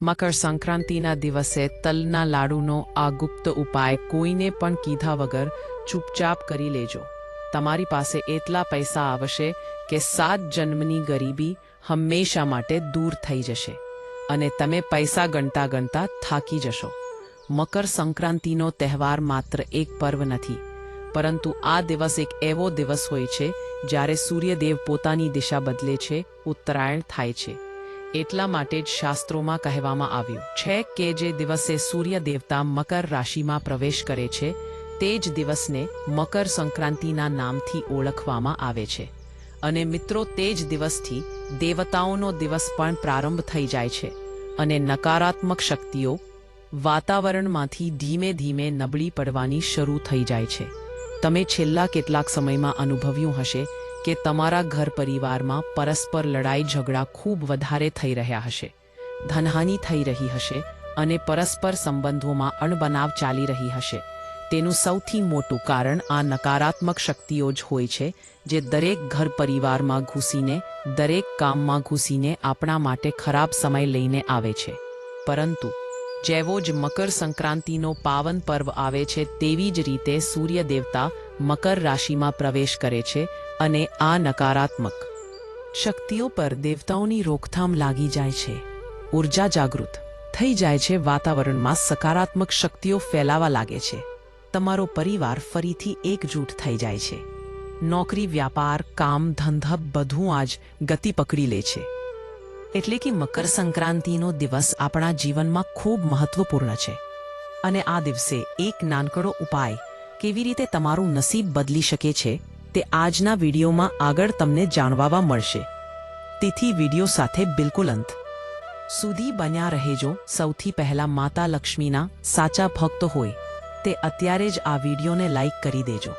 મકર સંક્રાંતિના દિવસે તલના લાડુનો આ ગુપ્ત ઉપાય કોઈને પણ કીધા વગર ચૂપચાપ કરી લેજો. તમારી પાસે એટલા પૈસા આવશે કે સાત જન્મની ગરીબી હંમેશા માટે દૂર થઈ જશે અને તમે પૈસા ગણતા ગણતા થાકી જશો. મકર સંક્રાંતિનો તહેવાર માત્ર એક પર્વ નથી, પરંતુ આ દિવસ એક એવો દિવસ હોય છે જ્યારે સૂર્યદેવ પોતાની દિશા બદલે છે, ઉત્તરાયણ થાય છે. એટલા માટે જ શાસ્ત્રોમાં કહેવામાં આવ્યું છે કે જે દિવસે સૂર્ય દેવતા મકર રાશિમાં પ્રવેશ કરે છે, તે જ દિવસને મકર સંક્રાંતિના નામથી ઓળખવામાં આવે છે. અને મિત્રો, તે જ દિવસથી દેવતાઓનો દિવસ પણ પ્રારંભ થઈ જાય છે અને નકારાત્મક શક્તિઓ વાતાવરણમાંથી ધીમે ધીમે નબળી પડવાની શરૂ થઈ જાય છે. તમે છેલ્લા કેટલાક સમયમાં અનુભવ્યું હશે કે તમારા ઘર પરિવારમાં પરસ્પર લડાઈ ઝઘડા ખૂબ વધારે થઈ રહ્યા હશે. ધનહાનિ થઈ રહી હશે અને પરસ્પર સંબંધોમાં અણબનાવ ચાલી રહી હશે. તેનું સૌથી મોટું કારણ આ નકારાત્મક શક્તિઓ જ હોય છે, જે દરેક ઘર પરિવારમાં ઘૂસીને, દરેક કામમાં ઘૂસીને આપણા માટે ખરાબ સમય લઈને આવે છે. પરંતુ, જેવો જ મકર સંક્રાંતિનો પાવન પર્વ આવે છે, તેવી જ રીતે સૂર્ય દેવતા મકર રાશિમાં પ્રવેશ કરે છે અને આ નકારાત્મક શક્તિઓ પર દેવતાઓની રોકથામ લાગી જાય છે. ઊર્જા જાગૃત થઈ જાય છે. વાતાવરણમાં સકારાત્મક શક્તિઓ ફેલાવા લાગે છે. તમારો પરિવાર ફરીથી એકજૂટ થઈ જાય છે. નોકરી, વ્યાપાર, કામ ધંધા બધું આજ ગતિ પકડી લે છે. એટલે કે મકર સંક્રાંતિનો દિવસ આપણા જીવનમાં ખૂબ મહત્વપૂર્ણ છે. અને આ દિવસે એક નાનકડો ઉપાય કેવી રીતે તમારું નસીબ બદલી શકે છે તે આજના વિડીયોમાં આગળ તમને જાણવા મળશે. તેથી વીડિયો સાથે બિલકુલ અંત. સુધી બન્યા રહેજો. સૌથી પહેલા માતા લક્ષ્મીના સાચા ભક્ત હોય તે અત્યારે જ આ વિડીયોને લાઈક કરી દેજો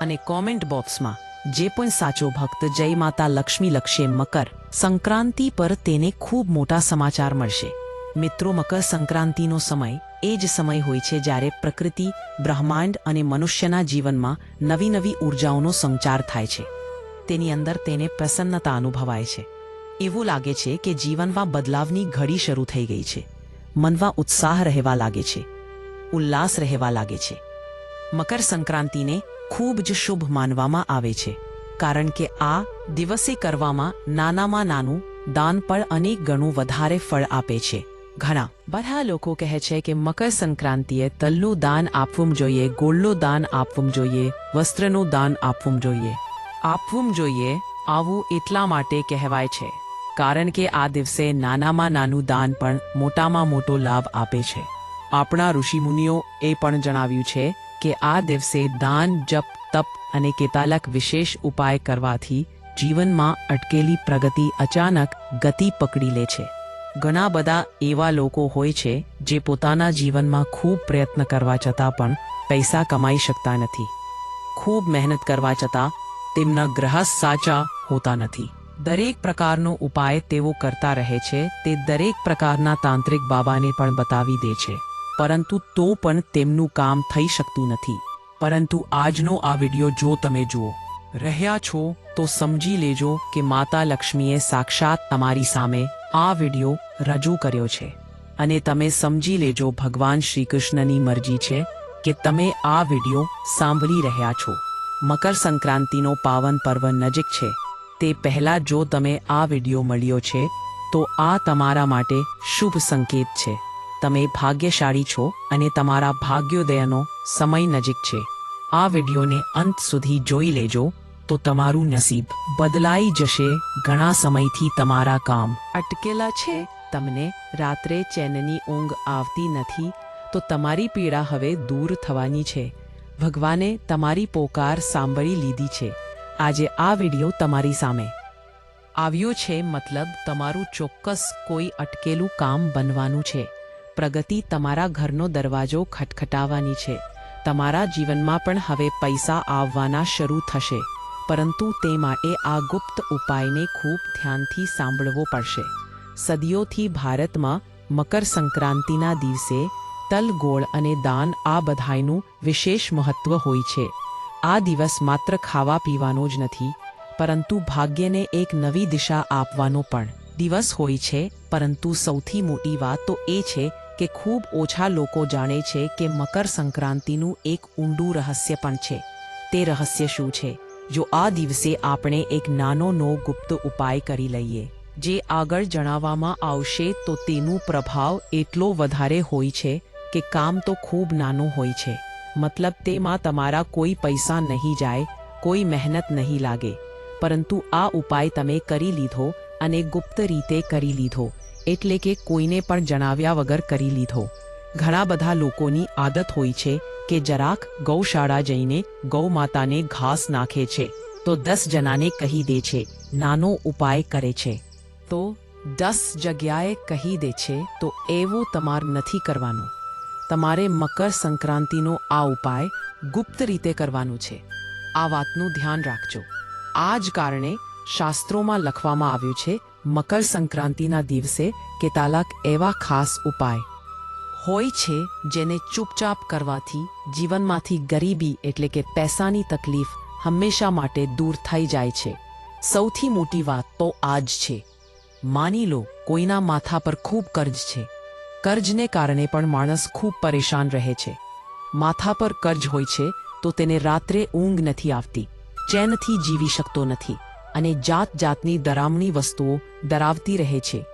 અને કોમેન્ટ બોક્સમાં જે પણ સાચો ભક્ત જય માતા લક્ષ્મી લક્ષે મકર સંક્રાંતિ પર તેને ખૂબ મોટા સમાચાર મળશે. મિત્રો મકર સંક્રાંતિનો સમય એ જ સમય હોય છે જ્યારે પ્રકૃતિ, બ્રહ્માંડ અને મનુષ્યના જીવનમાં નવી નવી ઉર્જાઓનો સંચાર થાય છે. તેની અંદર તેને પ્રસન્નતા અનુભવાય છે. એવું લાગે છે કે જીવનમાં બદલાવની ઘડી શરૂ થઈ ગઈ છે. મનમાં ઉત્સાહ રહેવા લાગે છે. ઉલ્લાસ રહેવા લાગે છે. મકર સંક્રાંતિને ખૂબ જ શુભ માનવામાં આવે છે. કારણ કે આ દિવસે કરવામાં નાનામાં નાનું દાન પણ અનેક ગણું વધારે ફળ આપે છે. ઘણા. બધા લોકો કહે છે કે મકર સંક્રાંતિએ તલનું દાન આપવું જોઈએ, ગોળનું દાન આપવું જોઈએ, વસ્ત્રનું દાન આપવું જોઈએ. આપવું જોઈએ, આવું એટલા માટે કહેવાય છે. કારણ કે આ દિવસે નાનામાં નાનું દાન પણ મોટામાં મોટો લાભ આપે છે. આપણા ઋષિમુનિઓ એ પણ જણાવ્યું છે કે આ દિવસે દાન, જપ, તપ અને કેટલાક વિશેષ ઉપાય કરવાથી જીવનમાં અટકેલી પ્રગતિ અચાનક ગતિ પકડી લે છે. ઘણા બધા એવા લોકો હોય છે જે પોતાના જીવનમાં ખૂબ પ્રયત્ન કરવા છતાં પણ પૈસા કમાઈ શકતા નથી. ખૂબ મહેનત કરવા છતાં તેમના ગ્રહ સાચા હોતા નથી. દરેક પ્રકારનો ઉપાય તેઓ કરતા રહે છે તે દરેક પ્રકારના તાંત્રિક બાબાને પણ બતાવી દે છે. પરંતુ તો પણ તેમનું કામ થઈ શકતું નથી. પરંતુ આજનો આ વિડિયો જો તમે જુઓ, રહ્યા છો તો સમજી લેજો કે માતા લક્ષ્મીએ સાક્ષાત તમારી સામે આ વિડિયો રજૂ કર્યો છે. અને તમે સમજી લેજો ભગવાન શ્રી કૃષ્ણની મરજી છે કે તમે આ વીડિયો સાંભળી રહ્યા છો. મકર સંક્રાંતિનો પાવન પર્વ નજીક છે. તે પહેલા જો તમે આ વિડિયો મળ્યો છે, તો આ તમારા માટે શુભ સંકેત છે. તમે ભાગ્યશાળી છો અને તમારા ભાગ્યોદયનો સમય નજીક છે. આ વિડિયોને અંત સુધી જોઈ લેજો તો તમારું નસીબ બદલાઈ જશે ઘણા સમયથી તમારા કામ. અટકેલા છે, તમને રાત્રે ચેનની ઊંઘ આવતી નથી, તો તમારી પીડા હવે દૂર થવાની છે. ભગવાને તમારી પોકાર સાંભળી લીધી છે. આજે આ વિડિયો તમારી સામે. આવ્યો છે મતલબ તમારું ચોક્કસ કોઈ અટકેલું કામ બનવાનું છે. પ્રગતિ તમારા ઘરનો દરવાજો ખટખટાવવાની છે. તમારા જીવનમાં પણ હવે પૈસા આવવાના શરૂ થશે. પરંતુ તે માટે આ ગુપ્ત ઉપાયને ખૂબ ધ્યાનથી સાંભળવો પડશે. સદીઓથી ભારતમાં મકર સંક્રાંતિના દિવસે તલ, ગોળ અને દાન આ બધાયનું વિશેષ મહત્વ હોય છે. આ દિવસ માત્ર ખાવા પીવાનો જ નથી, પરંતુ ભાગ્યને એક નવી દિશા આપવાનો પણ દિવસ હોય છે. પરંતુ સૌથી મોટી વાત તો એ છે કે ખૂબ ઓછા લોકો જાણે છે કે મકર સંક્રાંતિનું એક ઊંડું રહસ્ય પણ છે. તે રહસ્ય શું છે? જો આ દિવસે આપણે એક નાનો નો ગુપ્ત ઉપાય કરી લઈએ, જે આગળ જણાવવામાં આવશે, તો તેનું પ્રભાવ એટલો વધારે હોય છે કે કામ તો ખૂબ નાનું હોય છે. મતલબ તેમાં તમારા કોઈ પૈસા નહીં જાય, કોઈ મહેનત નહીં લાગે. પરંતુ આ ઉપાય તમે કરી લીધો અને ગુપ્ત રીતે કરી લીધો, એટલે કે કોઈને પણ જણાવ્યા વગર કરી લીધો. ઘણા બધા લોકોની આદત હોય છે કે જરાક ગૌશાળા જઈને ગૌ માતાને ઘાસ નાખે છે, તો દસ જણાને કહી દે છે, નાનો ઉપાય કરે છે. તો દસ જગ્યાએ કહી દે છે, તો એવું તમારે નથી કરવાનું. તમારે મકર સંક્રાંતિનો આ ઉપાય ગુપ્ત રીતે કરવાનું છે. આ વાતનું ધ્યાન રાખજો. આ જ કારણે શાસ્ત્રોમાં લખવામાં આવ્યું છે, મકર સંક્રાંતિના દિવસે કેટલાક એવા ખાસ ઉપાય હોય છે જેને ચૂપચાપ કરવાથી જીવનમાંથી ગરીબી એટલે કે પૈસાની તકલીફ હંમેશા માટે દૂર થઈ જાય છે. સૌથી મોટી વાત તો આ જ છે. માની લો, કોઈના માથા પર ખૂબ કર્જ છે. કર્જને કારણે પણ માણસ ખૂબ પરેશાન રહે છે. માથા પર કર્જ હોય છે તો તેને રાત્રે ઊંઘ નથી આવતી, ચેનથી જીવી શકતો નથી અને જાત જાતની દરામણી વસ્તુઓ ડરાવતી રહે છે.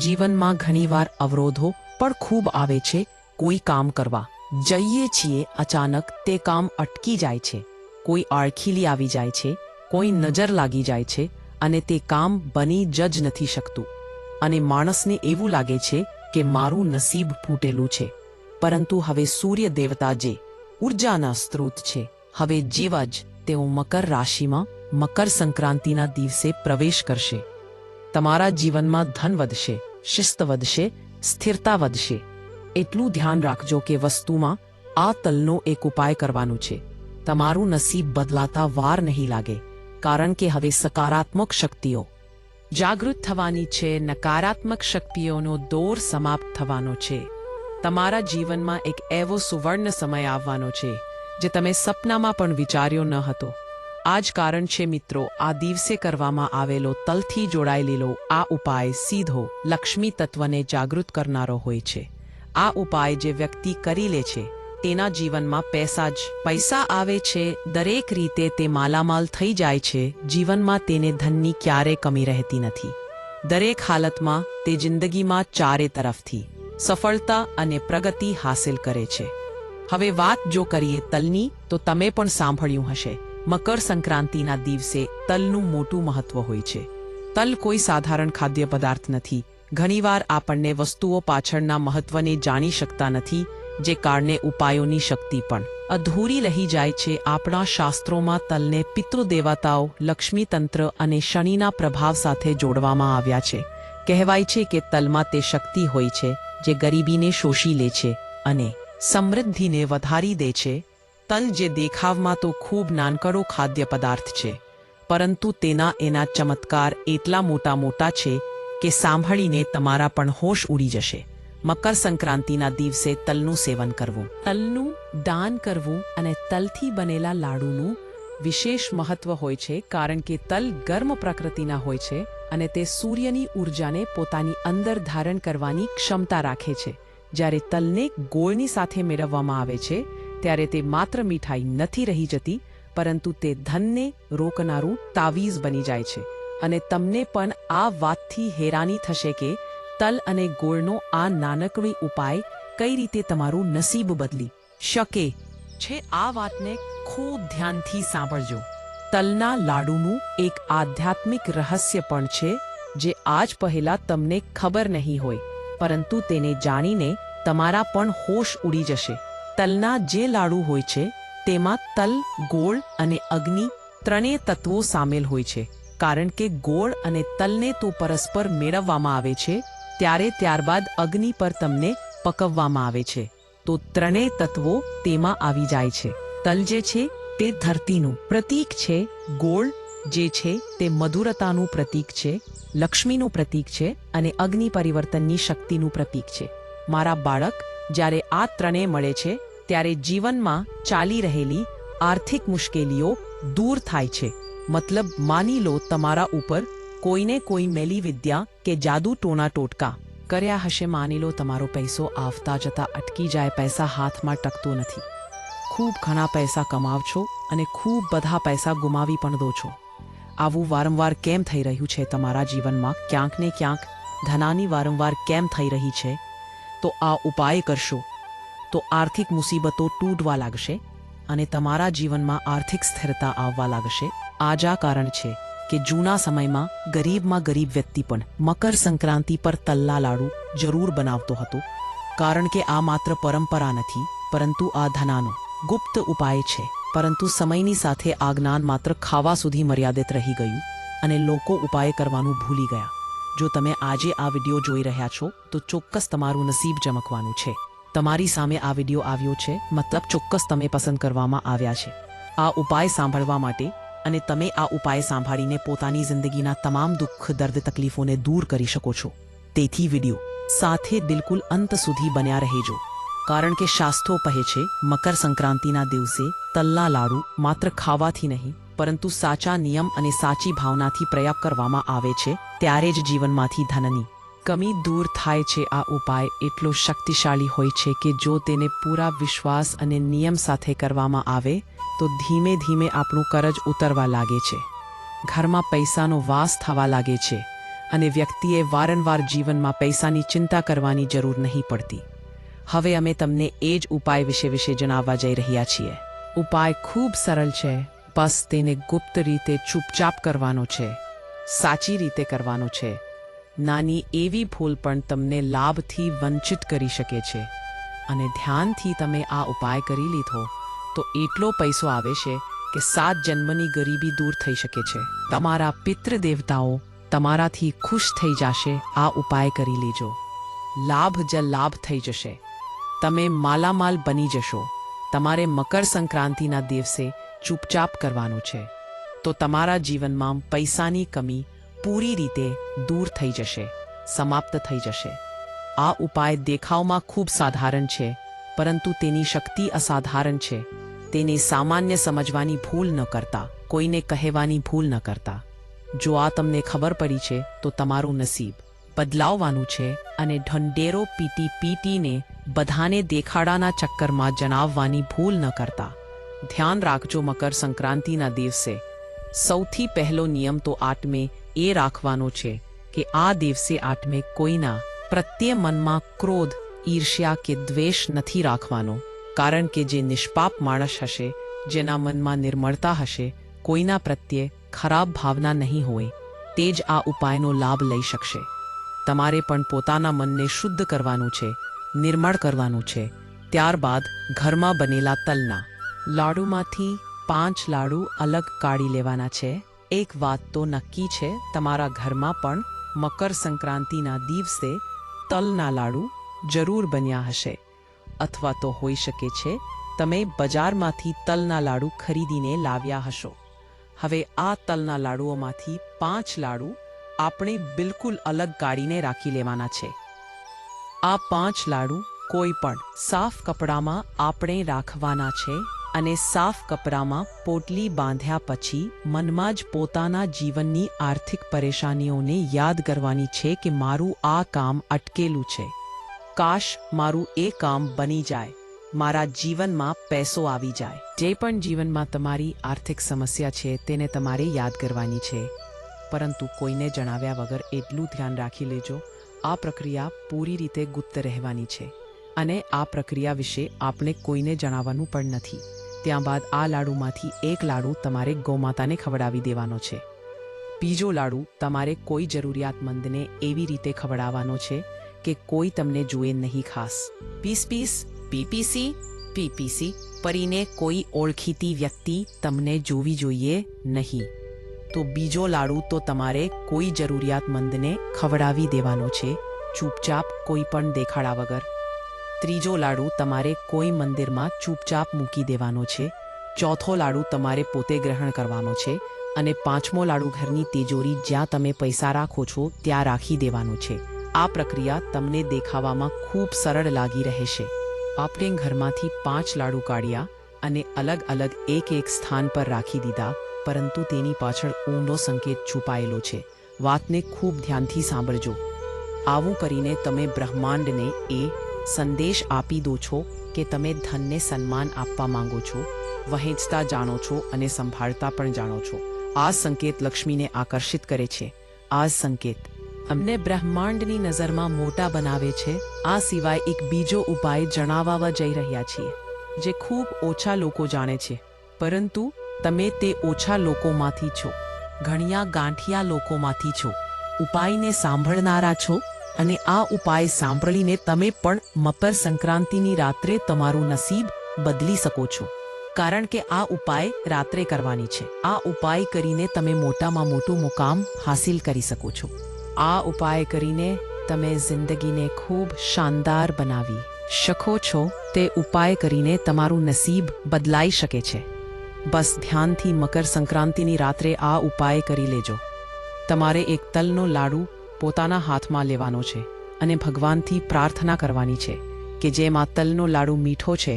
જીવનમાં ઘણીવાર અવરોધો પણ ખૂબ આવે છે કોઈ કામ કરવા. જઈએ છીએ અચાનક તે કામ અટકી જાય છે. કોઈ આળખીલી આવી જાય છે, કોઈ નજર લાગી જાય છે અને તે કામ બની જ જ નથી શકતું. અને માણસને એવું લાગે છે કે મારું નસીબ ફૂટેલું છે. પરંતુ હવે સૂર્ય દેવતા જે ઉર્જાના સ્ત્રોત છે, હવે જેવા જ તેઓ મકર રાશિમાં મકર સંક્રાંતિના દિવસે પ્રવેશ કરશે. તમારા જીવનમાં ધન વધશે, શિસ્ત વધશે સ્થિરતા વધશે એટલું ધ્યાન રાખજો કે વસ્તુમાં આ તલનો એક ઉપાય કરવાનું છે. તમારું નસીબ બદલાતા વાર નહીં લાગે, કારણ કે હવે સકારાત્મક શક્તિઓ જાગૃત થવાની છે, નકારાત્મક શક્તિઓનો દોર સમાપ્ત થવાનો છે. તમારા જીવનમાં એક એવો સુવર્ણ સમય આવવાનો છે, જે તમે સપનામાં પણ વિચાર્યો ન હતો. આ જ કારણ છે મિત્રો, આ દિવસે કરવામાં આવેલો તલથી જોડાયેલો આ ઉપાય સીધો લક્ષ્મી તત્વને જાગૃત કરનારો હોય છે. આ ઉપાય જે વ્યક્તિ કરી લે છે, તેના જીવનમાં પૈસા જ, પૈસા આવે છે, દરેક રીતે તે માલામાલ થઈ જાય છે, જીવનમાં તેને ધનની ક્યારે કમી રહેતી નથી. દરેક હાલતમાં તે જિંદગીમાં ચારે તરફથી સફળતા અને પ્રગતિ હાંસિલ કરે છે. હવે વાત જો કરીએ તલની, તો તમે પણ સાંભળ્યું હશે. મકર સંક્રાંતિના દિવસે તલનું મોટું મહત્વ હોય છે. તલ કોઈ સાધારણ ખાદ્ય પદાર્થ નથી. ઘણીવાર આપણને વસ્તુઓ પાછળના મહત્વને જાણી શકતા નથી, જે કારણે ઉપાયોની શક્તિ પણ. અધૂરી રહી જાય છે આપણા શાસ્ત્રોમાં તલને પિતૃદેવતાઓ લક્ષ્મી તંત્ર અને શનિના પ્રભાવ સાથે જોડવામાં આવ્યા છે. કહેવાય છે કે તલમાં તે શક્તિ હોય છે, જે ગરીબીને શોષી લે છે અને સમૃદ્ધિને વધારી દે છે. તલ જે દેખાવમાં તો ખૂબ નાનકડો ખાદ્ય પદાર્થ છે, પરંતુ તેના એના ચમત્કાર એટલા મોટા મોટા છે કે સાંભળીને તમારા પણ હોશ ઉડી જશે. મકર સંક્રાંતિના દિવસે તલનું સેવન કરવું. તલનું દાન કરવું અને તલથી બનેલા લાડુનું વિશેષ મહત્વ હોય છે, કારણ કે તલ ગર્મ પ્રકૃતિના હોય છે અને તે સૂર્યની ઊર્જાને પોતાની અંદર ધારણ કરવાની ક્ષમતા રાખે છે. જ્યારે તલને ગોળની સાથે મેળવવામાં આવે છે ત્યારે તે માત્ર મીઠાઈ નથી રહી જતી, પરંતુ તે ધનને રોકનારું તાવીઝ બની જાય છે. અને તમને પણ આ વાતથી હેરાની થશે કે તલ અને ગોળનો આ નાનકડી ઉપાય કઈ રીતે તમારું નસીબ બદલી શકે છે આ વાતને ખૂબ ધ્યાનથી સાંભળજો. તલના લાડુનું એક આધ્યાત્મિક રહસ્ય પણ છે, જે આજ પહેલા તમને ખબર નહીં હોય, પરંતુ તેને જાણીને તમારા પણ હોશ ઉડી જશે. તલના જે લાડુ હોય છે, તેમાં તલ, ગોળ અને અગ્નિ ત્રણેય તત્વો સામેલ હોય છે. કારણ કે ગોળ અને તલને તો પરસ્પર મેળવવામાં આવે છે, ત્યારે ત્યારબાદ અગ્નિ પર તમને પકવવામાં આવે છે. તો ત્રણેય તત્વો તેમાં આવી જાય છે. તલ જે છે, તે ધરતીનું પ્રતીક છે, ગોળ જે છે, તે મધુરતાનું પ્રતીક છે, લક્ષ્મીનું પ્રતીક છે અને અગ્નિ પરિવર્તનની શક્તિનું પ્રતીક છે. મારા બાળક જ્યારે આ ત્રણે મળે છે, ત્યારે જીવનમાં ચાલી રહેલી આર્થિક મુશ્કેલીઓ દૂર થાય છે. મતલબ માની લો તમારા ઉપર કોઈને કોઈ મેલી વિદ્યા કે જાદુ ટોના ટોટકા. કર્યા હશે માની લો તમારો પૈસો આવતા જતા અટકી જાય, પૈસા હાથમાં ટકતો નથી. ખૂબ ઘણા પૈસા કમાવ છો અને ખૂબ બધા પૈસા ગુમાવી પણ દો છો. આવું વારંવાર કેમ થઈ રહ્યું છે તમારા જીવનમાં? ક્યાંક ને ક્યાંક ધનાની વારંવાર કેમ થઈ રહી છે? તો આ ઉપાય કરશો. તો આર્થિક મુસીબતો તૂટવા લાગશે અને તમારા જીવનમાં આર્થિક સ્થિરતા આવવા લાગશે. આ જ આ કારણ છે કે જૂના સમયમાં ગરીબમાં ગરીબ વ્યક્તિ પણ મકર સંક્રાંતિ પર તલ્લા લાડુ જરૂર બનાવતો હતો. કારણ કે આ માત્ર પરંપરા નથી, પરંતુ આ ધનાનો ગુપ્ત ઉપાય છે. પરંતુ સમયની સાથે આ જ્ઞાન માત્ર ખાવા સુધી મર્યાદિત રહી ગયું અને લોકો ઉપાય કરવાનું ભૂલી ગયા. જો તમે આજે આ વીડિયો જોઈ રહ્યા છો, તો ચોક્કસ તમારું નસીબ ચમકવાનું છે. તમારી સામે આ વીડિયો આવ્યો છે, મતલબ ચોક્કસ તમે પસંદ કરવામાં આવ્યા છે. આ ઉપાય સાંભળવા માટે અને તમે આ ઉપાય સાંભળીને પોતાની જિંદગીના તમામ દુઃખ, દર્દ, તકલીફોને દૂર કરી શકો છો. તેથી વીડિયો સાથે બિલકુલ અંત સુધી બન્યા રહેજો. કારણ કે શાસ્ત્રો કહે છે મકર સંક્રાંતિના દિવસે તલ્લા લાડુ માત્ર ખાવાથી નહીં પરંતુ સાચા નિયમ અને સાચી ભાવનાથી પ્રયાગ કરવામાં આવે છે, ત્યારે જ જીવનમાંથી ધનની કમી દૂર થાય છે. આ ઉપાય એટલો શક્તિશાળી હોય છે કે જો તેને પૂરા વિશ્વાસ અને નિયમ સાથે કરવામાં આવે, તો ધીમે ધીમે આપણું કરજ ઉતરવા લાગે છે. ઘરમાં પૈસાનો વાસ થવા લાગે છે અને વ્યક્તિએ વારંવાર જીવનમાં પૈસાની ચિંતા કરવાની જરૂર નહીં પડતી. હવે અમે તમને એ જ ઉપાય વિશે વિશે જણાવવા જઈ રહ્યા છીએ. ઉપાય ખૂબ સરળ છે. બસ તેને ગુપ્ત રીતે ચૂપચાપ કરવાનો છે. સાચી રીતે કરવાનો છે. નાની એવી ભૂલ પણ તમને લાભથી વંચિત કરી શકે છે. અને ધ્યાનથી તમે આ ઉપાય કરી લીધો, તો એટલો પૈસો આવે છે કે સાત જન્મની ગરીબી દૂર થઈ શકે છે. તમારા પિતૃ દેવતાઓ તમારાથી ખુશ થઈ જશે, આ ઉપાય કરી લેજો. લાભ જ લાભ થઈ જશે. તમે માલામાલ બની જશો. તમારે મકર સંક્રાંતિના દિવસે ચૂપચાપ કરવાનું છે, તો તમારા જીવનમાં પૈસાની કમી પૂરી રીતે દૂર થઈ જશે, સમાપ્ત થઈ જશે. આ ઉપાય દેખાવમાં ખૂબ સાધારણ છે, પરંતુ તેની શક્તિ અસાધારણ છે. તેને સામાન્ય સમજવાની ભૂલ ન કરતા, કોઈને કહેવાની ભૂલ ન કરતા. જો આ તમને ખબર પડી છે, તો તમારું નસીબ બદલાવવાનું છે અને ઢંઢેરો પીટી પીટીને બધાને દેખાડાના ચક્કરમાં જણાવવાની ભૂલ ન કરતા. ધ્યાન રાખજો મકર સંક્રાંતિના દિવસે. સૌથી પહેલો નિયમ તો આઠમે એ રાખવાનો છે કે આ દિવસે આઠમે કોઈના પ્રત્યે મનમાં ક્રોધ, ઈર્ષ્યા કે દ્વેષ નથી રાખવાનો. કારણ કે જે નિષ્પાપ માણસ હશે, જેના મનમાં નિર્મળતા હશે, કોઈના પ્રત્યે ખરાબ ભાવના નહીં હોય, તે જ આ ઉપાયનો લાભ લઈ શકશે. તમારે પણ પોતાના મનને શુદ્ધ કરવાનું છે, નિર્મળ કરવાનું છે. ત્યારબાદ ઘરમાં બનેલા તલના લાડુમાંથી પાંચ લાડુ અલગ કાઢી લેવાના છે. એક વાત તો નક્કી છે, તમારા ઘરમાં પણ મકર સંક્રાંતિના દિવસે તલના લાડુ જરૂર બન્યા હશે. અથવા તો હોઈ શકે છે, તમે બજારમાંથી તલના લાડુ ખરીદીને લાવ્યા હશો. હવે આ તલના લાડુઓમાંથી પાંચ લાડુ આપણે બિલકુલ અલગ કાઢીને રાખી લેવાના છે. આ પાંચ લાડુ કોઈ પણ સાફ કપડામાં આપણે રાખવાના છે અને સાફ કપડામાં પોટલી બાંધ્યા પછી મનમાં જ પોતાના જીવનની આર્થિક પરેશાનીઓને યાદ કરવાની છે કે મારું આ કામ અટકેલું છે. કાશ મારું એ કામ બની જાય. મારા જીવનમાં પૈસો આવી જાય. જે પણ જીવનમાં તમારી આર્થિક સમસ્યા છે તેને તમારે યાદ કરવાની છે. પરંતુ કોઈને જણાવ્યા વગર એટલું ધ્યાન રાખી લેજો, આ પ્રક્રિયા પૂરી રીતે ગુપ્ત રહેવાની છે. અને આ પ્રક્રિયા વિશે આપણે કોઈને જણાવવાનું પણ નથી. ત્યાં બાદ આ લાડુમાંથી એક લાડુ તમારે ગૌમાતાને ખવડાવી દેવાનો છે. બીજો લાડુ તમારે કોઈ જરૂરિયાતમંદને એવી રીતે ખવડાવવાનો છે કે કોઈ તમને જુએ નહીં ખાસ. પીસ પીસ પીપીસી પીપીસી પરીને કોઈ ઓળખીતી વ્યક્તિ તમને જોવી જોઈએ નહીં. તો બીજો લાડુ તો તમારે કોઈ જરૂરિયાતમંદને ખવડાવી દેવાનો છે. ચૂપચાપ કોઈ પણ દેખાડા વગર. ત્રીજો લાડુ તમારે કોઈ મંદિરમાં ચૂપચાપ મૂકી દેવાનો છે. ચોથો લાડુ તમારે પોતે ગ્રહણ કરવાનો છે અને પાંચમો લાડુ ઘરની તિજોરી જ્યાં તમે પૈસા રાખો છો ત્યાં રાખી દેવાનો છે. આ પ્રક્રિયા તમને દેખાવામાં ખૂબ સરળ લાગી રહેશે. આપણે ઘરમાંથી પાંચ લાડુ કાઢ્યા અને અલગ અલગ એક એક સ્થાન પર રાખી દીધા, પરંતુ તેની પાછળ ઊંડો સંકેત છુપાયેલો છે. વાતને ખૂબ ધ્યાનથી સાંભળજો. આવું કરીને તમે બ્રહ્માંડને એ સંદેશ આપી દો છો કે તમે ધનને સન્માન આપવા માંગો છો, વહેંચતા જાણો છો અને સંભાળતા પણ જાણો છો. આ સંકેત લક્ષ્મીને આકર્ષિત કરે છે. આ સંકેત અમને બ્રહ્માંડની નજરમાં મોટા બનાવે છે. આ સિવાય એક બીજો ઉપાય જણાવવા જઈ રહ્યા છીએ, જે ખૂબ ઓછા લોકો જાણે છે. પરંતુ તમે તે ઓછા લોકોમાંથી છો. ઘણિયા ગાંઠિયા લોકોમાંથી છો. ઉપાયને સાંભળનારા છો? અને આ ઉપાય સાંભળીને તમે પણ મકર સંક્રાંતિની રાત્રે તમારું નસીબ બદલી શકો છો. કારણ કે આ ઉપાય રાત્રે કરવાની છે. આ ઉપાય કરીને તમે મોટામાં મોટું મુકામ હાસિલ કરી શકો છો. આ ઉપાય કરીને તમે જિંદગીને ખૂબ શાનદાર બનાવી શકો છો. તે ઉપાય કરીને તમારું નસીબ બદલાઈ શકે છે. બસ ધ્યાનથી મકર સંક્રાંતિની રાત્રે આ ઉપાય કરી લેજો. તમારે એક તલનો લાડુ પોતાના હાથમાં લેવાનો છે અને ભગવાનથી પ્રાર્થના કરવાની છે કે જેમ આ તલનો લાડુ મીઠો છે,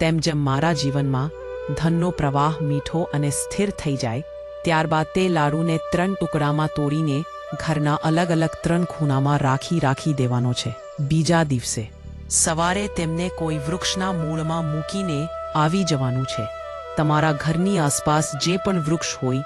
તેમ જેમ મારા જીવનમાં ધનનો પ્રવાહ મીઠો અને સ્થિર થઈ જાય, ત્યારબાદ તે લાડુને ત્રણ ટુકડામાં તોડીને ઘરના અલગ અલગ ત્રણ ખૂણામાં રાખી રાખી દેવાનો છે. બીજા દિવસે સવારે તેમને કોઈ વૃક્ષના મૂળમાં મૂકીને આવી જવાનું છે. તમારા ઘરની આસપાસ જે પણ વૃક્ષ હોય